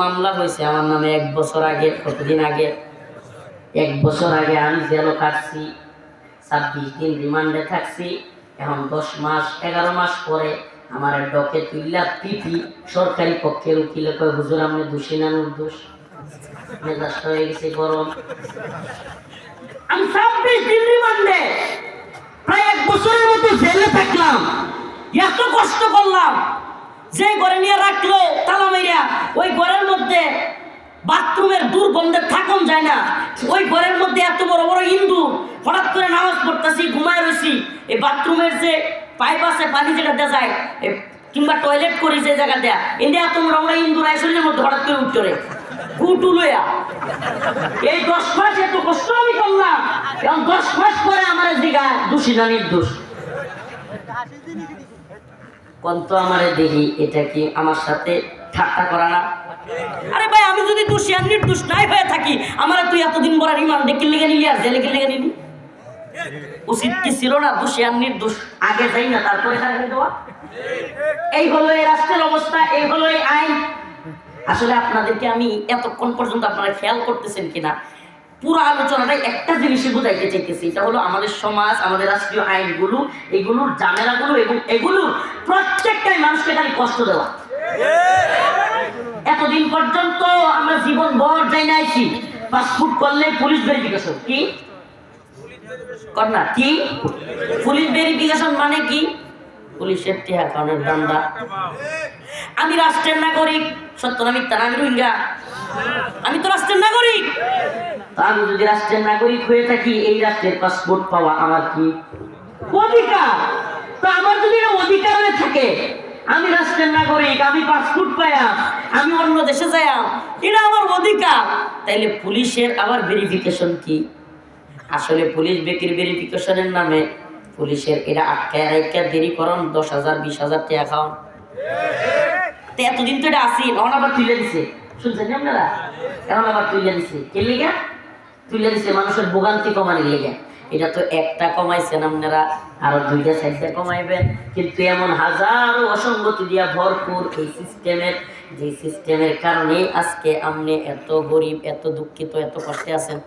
মামলা হয়েছে। আমার নামে এক বছর আগে, কতদিন আগে, এক বছর আগে আমি জেলও কাটছি ছাব্বিশ দিন রিমান্ডে থাকছি। এখন দশ মাস, এগারো মাস পরে আমার ডকে তুইলা পিপি সরকারি পক্ষের উকিলে কয়, হুজুর আমি দোষী না নির্দোষ? মেজাজটা হয়ে গেছে গরম। আমি ছাব্বিশ দিন রিমান্ডে, প্রায় এক বছরের মতো জেলে থাকলাম। এত কষ্ট করলাম, যে ঘরে নিয়ে রাখল মাইরা ওই ঘরের মধ্যে বাথরুমের দুর্গন্ধে থাকুন যায় না। ওই ঘরের মধ্যে এত বড় বড় হিন্দু হঠাৎ করে নামাজ পড়তেছি, ঘুমায় রয়েছি এই বাথরুমের যে পাইপ আছে, পানি যেটা দেওয়া যায় কিংবা টয়লেট করি যে জায়গা দেয়া ইন্ডিয়া তোমরা আমরা হিন্দুরা শরীরের মধ্যে হঠাৎ করে উঠতে রে। লইয়া। এই দশ মাস এত কষ্ট আমি করলাম। এবং দশ মাস পরে আমার দিঘা দোষী না, নির্দোষ। দেখি, এটা কি আমার সাথে ঠাট্টা করা না? যদি দোষী আর নির্দোষ নাই হয়ে থাকি, আমার তুই এতদিন বড় রিমান্ডে কিনলে গেলি আর জেলে কিনলে গেলি উচিত কি ছিল না দোষী আর নির্দোষ? আগে যাই না, তারপরে দেওয়া? এই হলো এই রাষ্ট্রের অবস্থা, এই হলো এই আইন। আসলে আপনাদেরকে আমি এতক্ষণ পর্যন্ত আপনারা খেয়াল করতেছেন কিনা? পুরো আলোচনাটাই একটা জিনিসই বোঝাইতে চাইতেছি, এটা হলো আমাদের সমাজ, আমাদের রাষ্ট্রীয় আইনগুলো এগুলোর জামেলাগুলো এবং এগুলো প্রত্যেকটাই মানুষকে খালি কষ্ট দেওয়া। এতদিন পর্যন্ত আমরা জীবন ভর যাই নাইছি পাসপোর্ট করলে পুলিশ ভেরিফিকেশন কি? না কি? পুলিশ ভেরিফিকেশন মানে কি? পুলিশের টিহা খাওয়ানোর দান্দা। আমি রাষ্ট্রের নাগরিক, সত্য না মিথ্যা আমি রোহিঙ্গা। আমি তো রাষ্ট্রের নাগরিক। আমি যদি রাষ্ট্রের নাগরিক হয়ে থাকি, এই রাষ্ট্রের পাসপোর্ট পাওয়া আমার কি? অধিকার। তো আমার যদি অধিকার হয়ে থাকে আমি রাষ্ট্রের নাগরিক, আমি পাসপোর্ট পাইয়া আমি অন্য দেশে যাইয়া এটা আমার অধিকার। তাইলে পুলিশের আবার ভেরিফিকেশন কি? আসলে পুলিশ বেকির ভেরিফিকেশনের নামে পুলিশের এরা আটকায় রাইকা দেরি করন, দশ হাজার, বিশ হাজার টাকা খাওয়ান তো এতদিন তো এটা আসি এখন আবার তুলে দিছে। শুনছেন আপনারা? এখন আবার তুলে দিছে। কে লিগা? তুলে দিছে মানুষের ভোগান্তি কমানোর লেগে। এটা তো একটা কমাইছেন আপনারা, আরও দুইটা, চারটা কমাইবেন। কিন্তু এমন হাজারো অসঙ্গতি দিয়া ভরপুর এই সিস্টেমের, যে সিস্টেমের কারণে আজকে আপনি এত গরিব, এত দুঃখিত, এত কষ্টে আছেন।